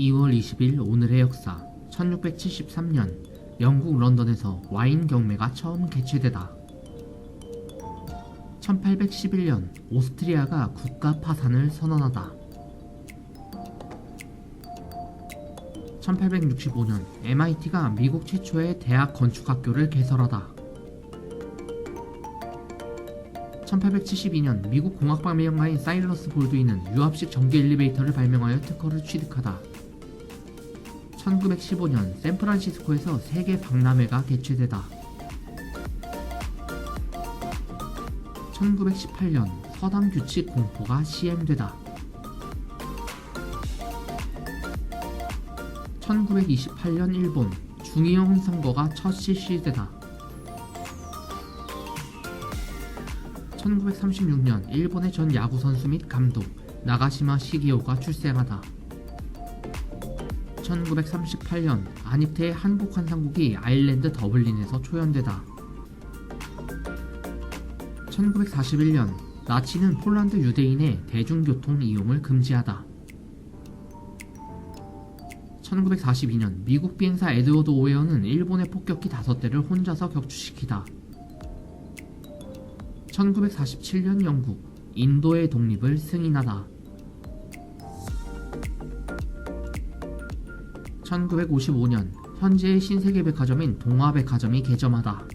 2월 20일 오늘의 역사 1673년 영국 런던에서 와인 경매가 처음 개최되다. 1811년 오스트리아가 국가 파산을 선언하다. 1865년 MIT가 미국 최초의 대학 건축학교를 개설하다. 1872년 미국 공학 발명가인 사일러스 볼드윈은 유압식 전기 엘리베이터를 발명하여 특허를 취득하다. 1915년 샌프란시스코에서 세계 박람회가 개최되다. 1918년 서당 규칙 공포가 시행되다. 1928년 일본 중의용 선거가 첫 실시되다. 1936년 일본의 전 야구 선수 및 감독 나가시마 시기오가 출생하다. 1938년 아니테의 한국 환상국이 아일랜드 더블린에서 초연되다. 1941년 나치는 폴란드 유대인의 대중교통 이용을 금지하다. 1942년 미국 비행사 에드워드 오웨어는 일본의 폭격기 5대를 혼자서 격추시키다. 1947년 영국 인도의 독립을 승인하다. 1955년 현재의 신세계 백화점인 동화백화점이 개점하다.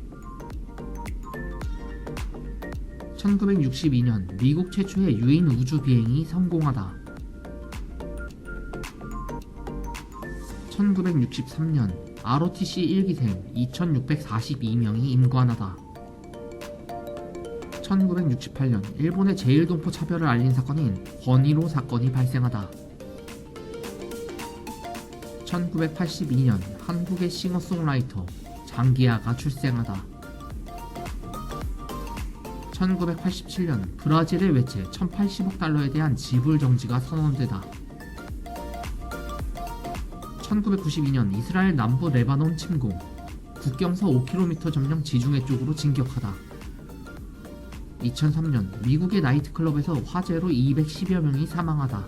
1962년 미국 최초의 유인 우주 비행이 성공하다. 1963년 ROTC 1기생 2642명이 임관하다. 1968년 일본의 제일동포 차별을 알린 사건인 권위로 사건이 발생하다. 1982년 한국의 싱어송라이터 장기하가 출생하다. 1987년 브라질의 외채 1080억 달러에 대한 지불 정지가 선언되다. 1992년 이스라엘 남부 레바논 침공, 국경서 5km 점령 지중해 쪽으로 진격하다. 2003년 미국의 나이트클럽에서 화재로 210여 명이 사망하다.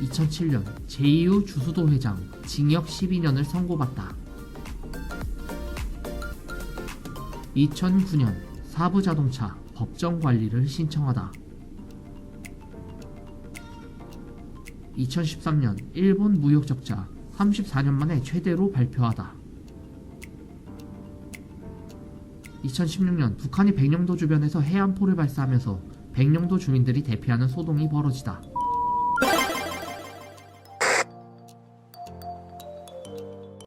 2007년 제2우 주수도 회장 징역 12년을 선고받다. 2009년 사부자동차 법정 관리를 신청하다. 2013년 일본 무역 적자 34년 만에 최대로 발표하다. 2016년 북한이 백령도 주변에서 해안포를 발사하면서 백령도 주민들이 대피하는 소동이 벌어지다.